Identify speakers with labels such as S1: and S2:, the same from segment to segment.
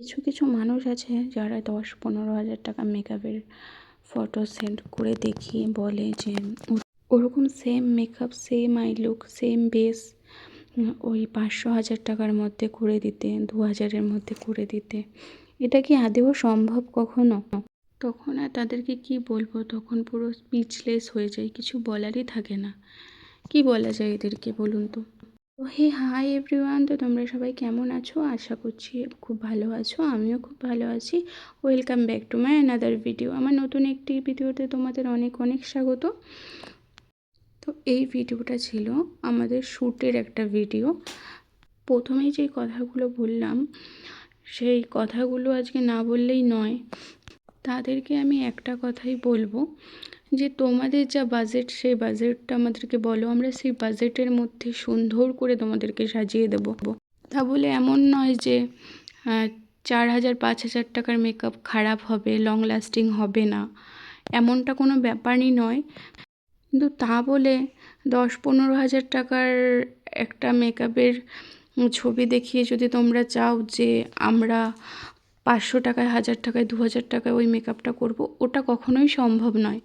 S1: কিছু কিছু মানুষ আছে যারা দশ পনেরো হাজার টাকা মেকআপের ফটো সেন্ড করে দেখিয়ে বলে যে, ওরকম same makeup same eye look same base ওই পাঁচশো হাজার টাকার মধ্যে করে দিতে, দু হাজারের মধ্যে করে দিতে। এটা কি আদেও সম্ভব কখনো? তখন আর তাদেরকে কি বলব? তখন পুরো স্পিচলেস হয়ে যায়, কিছু বলারই থাকে না। কি বলা যায় এদেরকে বলুন তো? তো হে হাই এভরিওয়ান তো তোমরা সবাই কেমন আছো? আশা করছি খুব ভালো আছো, আমিও খুব ভালো আছি। Welcome back to my another video আমার নতুন একটি ভিডিওতে তোমাদের অনেক অনেক স্বাগত। তো এই ভিডিওটা ছিল আমাদের শ্যুটের একটা ভিডিও। প্রথমেই যে কথাগুলো বললাম, সেই কথাগুলো আজকে না বললেই নয়। তাদেরকে আমি একটা কথাই বলব। যে তোমাদের যা বাজেট সেই বাজেটটা আমাদেরকে বলো। আমরা সেই বাজেটের মধ্যে সুন্দর করে তোমাদেরকে সাজিয়ে দেবো। তা বলে এমন নয় যে চার হাজার, পাঁচ হাজার টাকার মেকআপ খারাপ হবে লং লাস্টিং হবে না। এমনটা কোনো ব্যাপারই নয়। কিন্তু তা বলে দশ পনেরো হাজার টাকার একটা মেকআপের ছবি দেখিয়ে যদি তোমরা চাও যে, আমরা পাঁচশো টাকায়, হাজার টাকায়, দু হাজার টাকায় ওই মেকআপটা করব, ওটা কখনোই সম্ভব নয়।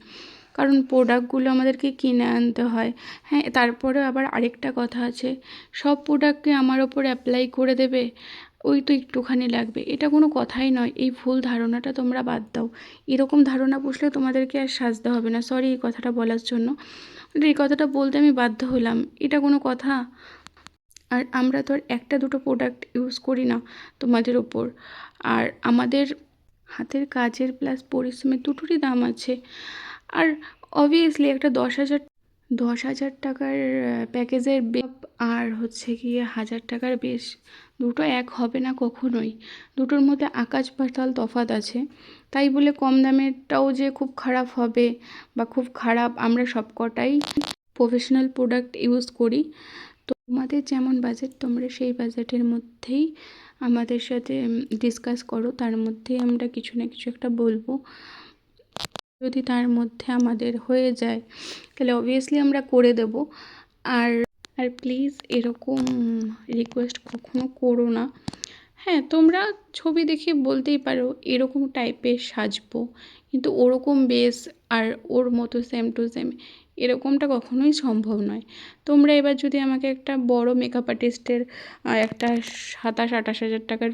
S1: কারণ প্রোডাক্টগুলো আমাদেরকে কিনে আনতে হয়। হ্যাঁ তারপরে আবার আরেকটা কথা আছে, সব প্রোডাক্টকে আমার ওপর অ্যাপ্লাই করে দেবে, ওই তো একটুখানি লাগবে। এটা কোনো কথাই নয়, এই ভুল ধারণাটা তোমরা বাদ দাও। এরকম ধারণা পুষলে তোমাদেরকে আর সাজতে হবে না সরি এই কথাটা বলার জন্য। এই কথাটা বলতে আমি বাধ্য হলাম, এটা কোনো কথা? আর আমরা তো আর একটা দুটো প্রোডাক্ট ইউজ করি না তোমাদের ওপর। আর আমাদের হাতের কাজের প্লাস পরিশ্রমের দুটোরই দাম আছে। আর অবভিয়াসলি একটা দশ হাজার দশ হাজার টাকার প্যাকেজের বেপ আর হচ্ছে গিয়ে হাজার টাকার বেশ দুটো এক হবে না কখনোই। দুটোর মধ্যে আকাশ পাতাল তফাৎ আছে। তাই বলে কম দামেরটাও যে খুব খারাপ হবে বা খুব খারাপ আমরা সবকটাই প্রফেশনাল প্রোডাক্ট ইউজ করি। তো তোমাদের যেমন বাজেট তোমরা সেই বাজেটের মধ্যেই আমাদের সাথে ডিসকাস করো। তার মধ্যেই আমরা কিছু না কিছু একটা বলব। যদি তার মধ্যে আমাদের হয়ে যায়, তাহলে অবভিয়াসলি আমরা করে দেব। আর আর প্লিজ এরকম রিকোয়েস্ট কখনো করো না। হ্যাঁ তোমরা ছবি দেখে বলতেই পারো, এরকম টাইপের সাজবো। কিন্তু ওরকম বেস আর ওর মতো সেম টু সেম এরকমটা কখনোই সম্ভব নয়। তোমরা এবার যদি আমাকে একটা বড় মেকআপ আর্টিস্টের একটা সাতাশ, আঠাশ হাজার টাকার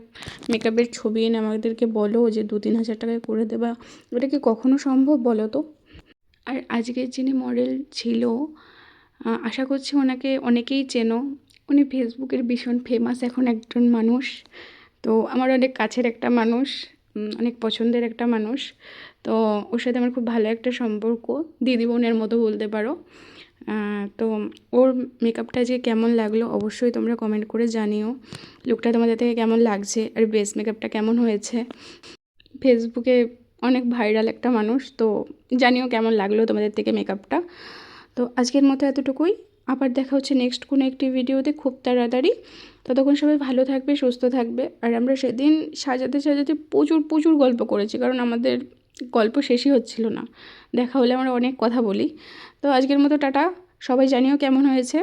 S1: মেকআপের ছবি এনে আমাদেরকে বলো যে দু তিন হাজার টাকায় করে দেবা, এটা কি কখনো সম্ভব বলো তো? আর আজকের যিনি মডেল ছিল আশা করছি ওনাকে অনেকেই চেনো। উনি ফেসবুকের ভীষণ ফেমাস এখন একজন মানুষ। তো আমার অনেক কাছের একটা মানুষ। অনেক পছন্দের একটা মানুষ। তো ওর সাথে আমার খুব ভালো একটা সম্পর্ক। দিদি বোনের মতো বলতে পারো। তো ওর মেকআপটা যে কেমন লাগল অবশ্যই তোমরা কমেন্ট করে জানিও। লুকটা তোমাদের থেকে কেমন লাগছে? আর বেস মেকআপটা কেমন হয়েছে? ফেসবুকে অনেক ভাইরাল একটা মানুষ, তো জানিও কেমন লাগল তোমাদের থেকে মেকআপটা তো আজকের মতো এতটুকুই। আবার দেখা হচ্ছে নেক্সট কোনো একটি ভিডিওতে খুব তাড়াতাড়ি। ততক্ষণ সবাই ভালো থাকবে, সুস্থ থাকবে। আর আমরা সেদিন সাজাতে সাজাতে প্রচুর প্রচুর গল্প করেছি, কারণ আমাদের গল্প শেষই হচ্ছিল না। দেখা হলে আমরা অনেক কথা বলি। তো আজকের মতো টাটা। সবাই জানিও কেমন হয়েছে।